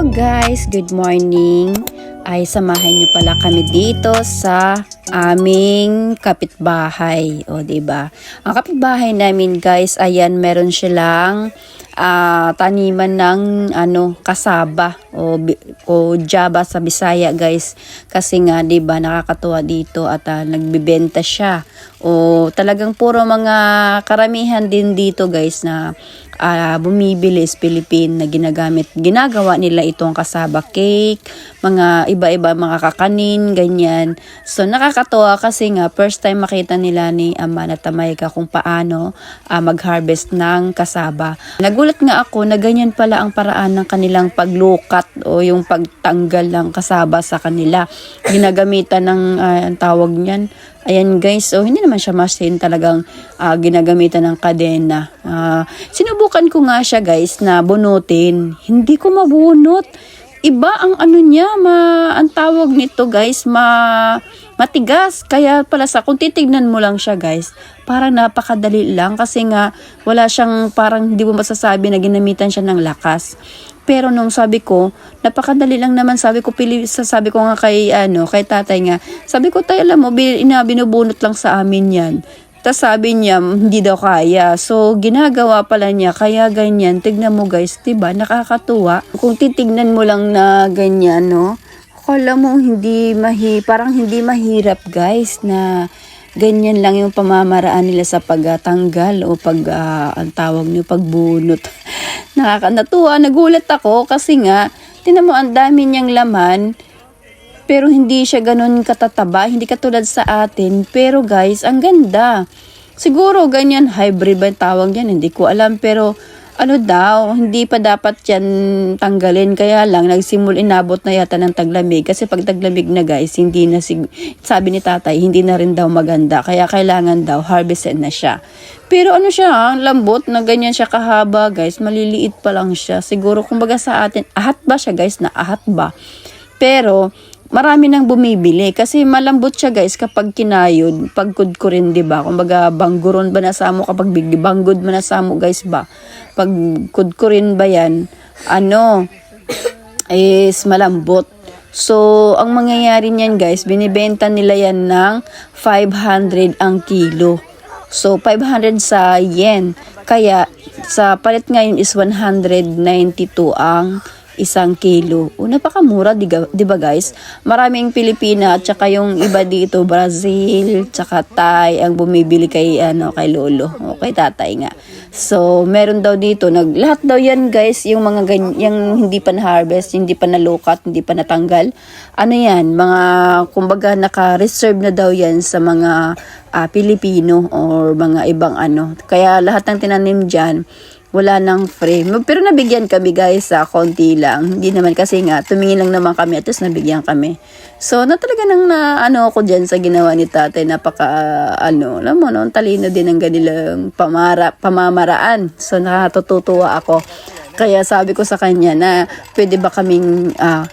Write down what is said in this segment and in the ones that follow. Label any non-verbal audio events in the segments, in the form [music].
Guys, good morning. Ay samahan niyo pala kami dito sa aming kapitbahay, o ba? Ang kapitbahay namin guys, ayan meron silang ah, taniman ng ano kasaba o o jaba sa Bisaya guys. Kasi nga 'di ba nakakatuwa dito at ah, nagbebenta siya. O talagang puro mga karamihan din dito guys na ah, bumibili is Philippine na ginagamit. Ginagawa nila itong kasaba cake, mga iba-iba mga kakanin, ganyan. So nakakatuwa kasi nga first time makita nila ni Ama na Tamayka kung paano ah, mag-harvest ng kasaba. Nagulat nga ako na ganyan pala ang paraan ng kanilang paglukat o yung pagtanggal ng kasaba sa kanila. Ginagamitan ng ah, ang tawag niyan Ayan guys, so hindi naman siya machine talagang ah, ginagamitan ng kadena. Ah, sinubukan ko nga siya guys na bunutin. Hindi ko mabunot. Iba ang ano niya, ma, ang tawag nito guys, ma, matigas. Kaya pala sa, kung titignan mo lang siya guys, parang napakadali lang kasi nga wala siyang parang hindi mo masasabi na ginamitan siya ng lakas. Pero nung sabi ko, napakadali lang naman sabi ko, pili, sabi ko nga kay, ano, kay tatay nga, sabi ko, tayo alam mo, ina, binubunot lang sa amin yan. Tapos sabi niya, hindi daw kaya. So, ginagawa pala niya, kaya ganyan. Tignan mo guys, 'di ba Nakakatuwa. Kung titignan mo lang na ganyan, no? Akala mo hindi mahi, parang hindi mahirap guys na ganyan lang yung pamamaraan nila sa pagtanggal o pag, ah, ang tawag niyo, pagbunot. [laughs] Nakakanatuwa, nagulat ako kasi nga, tinan mo, ang dami niyang laman, pero hindi siya ganun katataba, hindi katulad sa atin. Pero guys, ang ganda. Siguro ganyan, hybrid ba tawag yan? Hindi ko alam. Pero ano daw, hindi pa dapat yan tanggalin. Kaya lang, nagsimul inabot na yata ng taglamig. Kasi pag taglamig na guys, hindi na, sig- sabi ni tatay, hindi na rin daw maganda. Kaya kailangan daw, harvested na siya. Pero ano siya, lambot na ganyan siya kahaba guys. Maliliit pa lang siya. Siguro kumbaga sa atin, ahat ba siya guys? Na ahat ba? Pero, marami nang bumibili. Kasi malambot siya guys kapag kinayod. Pagkud ko rin di ba? Kumbaga bangguron ba na sa mo kapag big banggod mo na sa mo guys ba? Pag kud ko rin ba yan? Ano? Is malambot. So ang mangyayari niyan guys binibenta nila yan ng 500 ang kilo. So 500 sa yen. Kaya sa palit ngayon is 192 ang isang kilo. O, napakamura, di, di ba guys? Maraming Pilipina at saka yung iba dito, Brazil, tsaka Thai, ang bumibili kay, ano, kay Lolo. O, kay tatay nga. So, meron daw dito, nag, lahat daw yan guys, yung mga ganyan, yung hindi pa na-harvest, hindi pa nalukat, hindi pa natanggal. Ano yan, mga, kumbaga, naka-reserve na daw yan sa mga ah, Pilipino or mga ibang ano. Kaya lahat ng tinanim dyan, wala nang free. Pero nabigyan kami guys sa konti lang. Hindi naman kasi nga, tumingin lang naman kami at nabigyan kami. So, na talaga nang na, ano ako dyan sa ginawa ni tatay, napaka, ano, alam mo, no, ang talino din ng ganilang pamara, pamamaraan. So, nakatutuwa ako. Kaya sabi ko sa kanya na, pwede ba kaming, ah,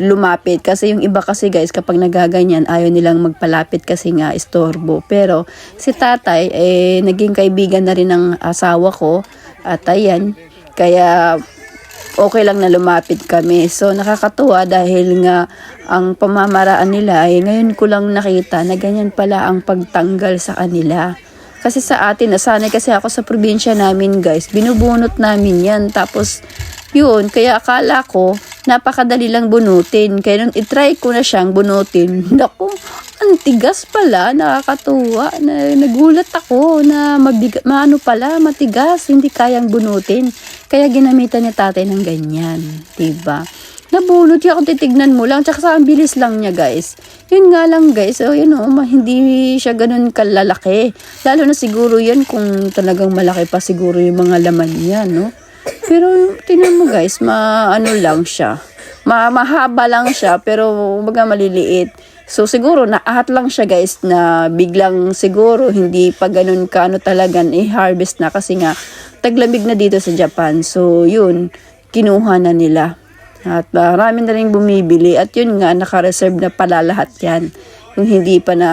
lumapit kasi yung iba kasi guys kapag nagaganyan ayaw nilang magpalapit kasi nga istorbo pero si tatay eh naging kaibigan na rin ng asawa ko at ayan kaya okay lang na lumapit kami. So nakakatuwa dahil nga ang pamamaraan nila ay ngayon ko lang nakita na ganyan pala ang pagtanggal sa kanila. Kasi sa atin, nasanay kasi ako sa probinsya namin guys, binubunot namin yan. Tapos, yun, kaya akala ko, napakadali lang bunutin. Kaya nung itry ko na siyang bunutin, [laughs] naku, ang tigas pala, nakakatuwa. Na, nagulat ako na mabiga, maano pala, matigas, hindi kayang bunutin. Kaya ginamitan ni tatay ng ganyan, diba? Nabunot siya kung titignan mo lang. Tsaka sa ang bilis lang niya, guys. Yun nga lang, guys. So, yun o, ma- hindi siya ganun kalalaki. Lalo na siguro yan kung talagang malaki pa siguro yung mga laman niya, no? Pero, tingnan mo, guys, ma, ano lang siya. Ma, mahaba lang siya, pero baga maliliit. So, siguro, naahat lang siya, guys, na biglang siguro, hindi pa ganun ka, ano talagang, i-harvest na. Kasi nga, taglamig na dito sa Japan. So, yun, kinuha na nila. At marami na rin bumibili at yun nga naka-reserve na pala lahat yan. Yung hindi pa na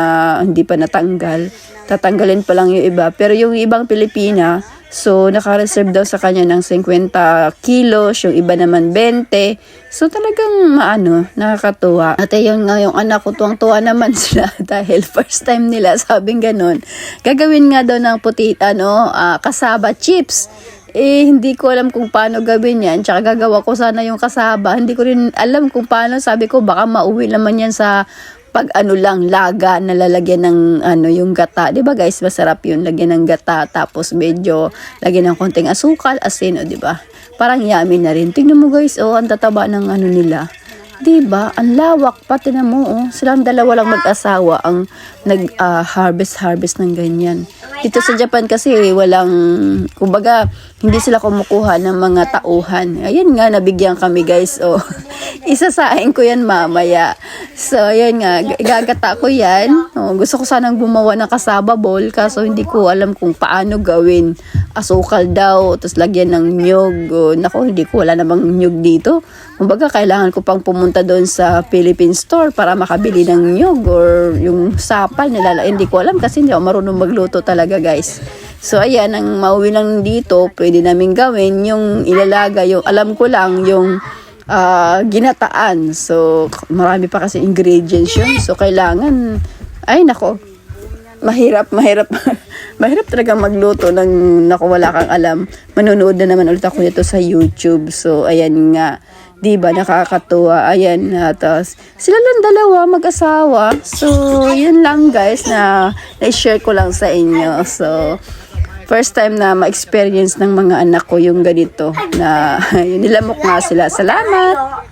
hindi pa natanggal, tatanggalin pa lang yung iba. Pero yung ibang Pilipina, So, naka-reserve daw sa kanya ng 50 kilos, yung iba naman 20. So, talagang maano, nakakatuwa. At ayun nga, yung anak ko, tuwang-tuwa naman [laughs] sila dahil first time nila, sabing ganun. Gagawin nga daw ng puti, ano, ah, kasaba chips. Eh, hindi ko alam kung paano gawin yan. Tsaka gagawa ko sana yung kasaba. Hindi ko rin alam kung paano. Sabi ko, baka mauwi naman yan sa pag ano lang, laga na lalagyan ng ano, yung gata. 'Di ba guys, masarap yun. Lagyan ng gata, tapos medyo lagyan ng konting asukal, asin, 'di ba? Parang yummy na rin. Tingnan mo guys, oh, ang tataba ng ano nila. 'Di ba? Ang lawak pati na mo, oh. Silang dalawa lang mag-asawa ang nag-harvest harvest ng ganyan. Dito sa Japan kasi walang kumbaga hindi sila kumukuha ng mga tauhan. Ayun nga nabigyan kami guys. Oh. [laughs] Isasahin ko 'yan mamaya. So ayun nga gagata ko 'yan. Oh, gusto ko sanang gumawa ng kasaba bowl kaso hindi ko alam kung paano gawin. Asukal daw, tapos lagyan ng nyog. Oh, nako, hindi ko wala namang nyog dito. Kumbaga kailangan ko pang pumunta doon sa Philippine store para makabili ng nyog or yung sapal nilala. Hindi ko alam kasi hindi ako marunong magluto talaga guys. So ayan, ang mauwi lang dito, pwede namin gawin yung ilalaga, yung alam ko lang, yung ah, ginataan. So marami pa kasi ingredients yun. So kailangan, ay nako, mahirap, mahirap. [laughs] mahirap talaga magluto ng naku wala kang alam. Manonood na naman ulit ako nito sa YouTube. So, ayan nga. 'Di ba nakakatuwa. Ayan na. Tapos, sila lang dalawa, mag-asawa. So, yun lang guys na na-share ko lang sa inyo. So, first time na ma-experience ng mga anak ko yung ganito na [laughs] yun, nilamok nga sila. Salamat!